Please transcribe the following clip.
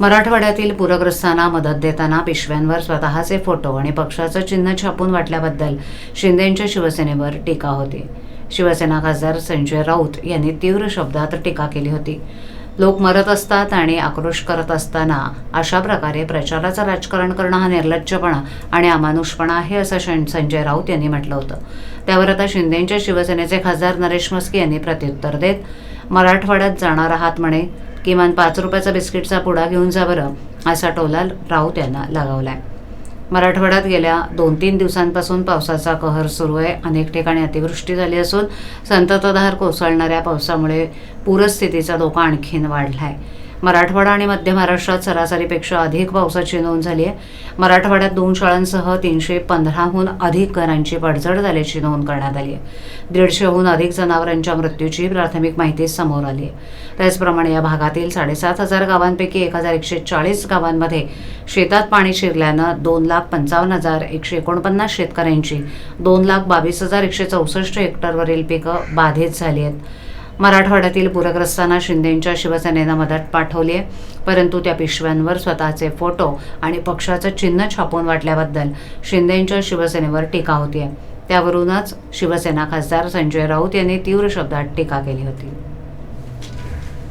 मराठवाड्यातील पूरग्रस्तांना मदत देताना पिशव्यांवर स्वतःचे फोटो आणि पक्षाचं चिन्ह छापून वाटल्याबद्दल शिंदेंच्या शिवसेनेवर टीका होती. शिवसेना खासदार संजय राऊत यांनी तीव्र शब्दात टीका केली होती. लोक मरत असतात आणि आक्रोश करत असताना अशा प्रकारे प्रचाराचं राजकारण करणं हा निर्लज्जपणा आणि अमानुषपणा आहे असं संजय राऊत यांनी म्हटलं होतं. त्यावर आता शिंदेंच्या शिवसेनेचे खासदार नरेश मस्के यांनी प्रत्युत्तर देत मराठवाड्यात जाणार आहात म्हणे. किमान पाच रुपयाचा बिस्किटचा पुडा घेऊन जा बरं असा टोला राऊत यांना लगावलाय. मराठवाड्यात गेल्या दोन तीन दिवसांपासून पावसाचा कहर सुरू आहे. अनेक ठिकाणी अतिवृष्टी झाली असून संततधार कोसळणाऱ्या पावसामुळे पूरस्थितीचा धोका आणखीन वाढला आहे मराठवाडा आणि मध्य महाराष्ट्रात सरासरीपेक्षा अधिक पावसाची नोंद झाली आहे. मराठवाड्यात दोन शाळांसह तीनशे पंधराहून अधिक घरांची पडझड झाल्याची नोंद करण्यात आली आहे. दीडशेहून अधिक जनावरांच्या मृत्यूची प्राथमिक माहिती समोर आली आहे. त्याचप्रमाणे या भागातील साडेसात हजार गावांपैकी एक हजार एकशे चाळीस गावांमध्ये शेतात पाणी शिरल्यानं दोन लाख पंचावन्न हजार एकशे एकोणपन्नास शेतकऱ्यांची दोन लाख बावीस हजार एकशे चौसष्ट हेक्टरवरील पिकं बाधित झाली आहेत. मराठवाड्यातील पूरग्रस्तांना शिंदेंच्या शिवसेनेनं मदत पाठवली आहे. परंतु त्या पिशव्यांवर स्वतःचे फोटो आणि पक्षाचं चिन्ह छापून वाटल्याबद्दल शिंदेंच्या शिवसेनेवर टीका होती आहे त्यावरूनच शिवसेना खासदार संजय राऊत यांनी तीव्र शब्दात टीका केली होती.